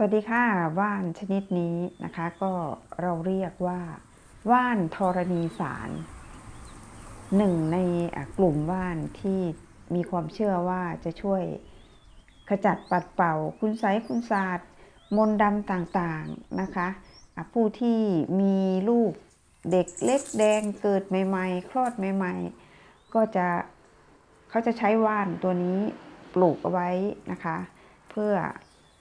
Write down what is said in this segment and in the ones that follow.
สวัสดีค่ะว่านชนิดนี้นะคะ ก็เราเรียกว่าว่านธรณีสารหนึ่งในกลุ่มว่านที่มีความเชื่อว่าจะช่วยขจัดปัดเป่า คุณไสคุณศาสตร์ มนต์ดำต่างๆนะคะผู้ที่มีลูกเด็กเล็กแดงเกิดใหม่ ๆ คลอดใหม่ ๆ ก็จะเขาจะใช้ว่านตัวนี้ปลูกเอาไว้นะคะ เพื่อ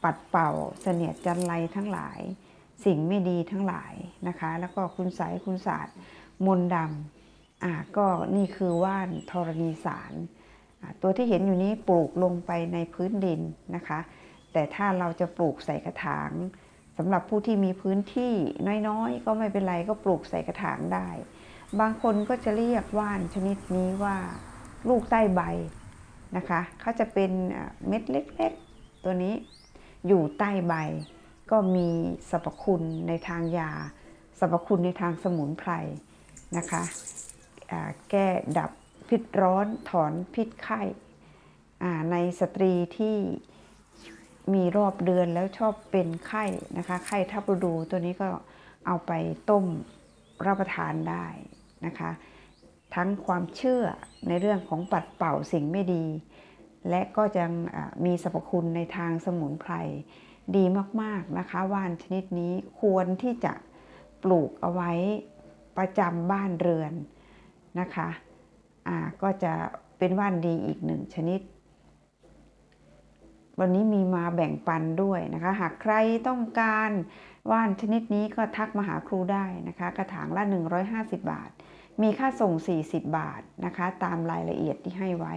ปัดเป่าเสนียดจันไรทั้งหลาย สิ่งไม่ดีทั้งหลายนะคะ แล้วก็คุณไสยคุณศาสตร์มนดำอ่าก็นี่คือว่านธรณีสาร ตัวที่เห็นอยู่นี้ปลูกลงไปในพื้นดินนะคะ แต่ถ้าเราจะปลูกใส่กระถางสำหรับผู้ที่มีพื้นที่น้อยๆ ก็ไม่เป็นไรก็ปลูกใส่กระถางได้ บางคนก็จะเรียกว่านชนิดนี้ว่าลูกใต้ใบนะคะเขาจะเป็นเม็ดเล็กๆ ตัวนี้ อยู่ใต้ใบ ก็มีสรรพคุณในทางยา สรรพคุณในทางสมุนไพรนะคะแก้ดับพิษร้อนถอนพิษไข้อ่ในสตรีที่มีรอบเดือนแล้วชอบเป็นไข้นะคะ ไข้ทับฤดูตัวนี้ก็เอาไปต้มรับประทานได้นะคะ ทั้งความเชื่อในเรื่องของปัดเป่าสิ่งไม่ดี และก็ยังมีสรรพคุณในทางสมุนไพรดีมากๆนะคะว่านชนิดนี้ควรที่จะปลูกเอาไว้ประจำบ้านเรือนนะคะอ่าก็จะเป็นว่านดีอีกหนึ่งชนิด วันนี้มีมาแบ่งปันด้วยนะคะ หากใครต้องการว่านชนิดนี้ก็ทักมาหาครูได้นะคะ กระถางละ 150 บาท มีค่าส่ง 40 บาทนะคะ ตามรายละเอียดที่ให้ไว้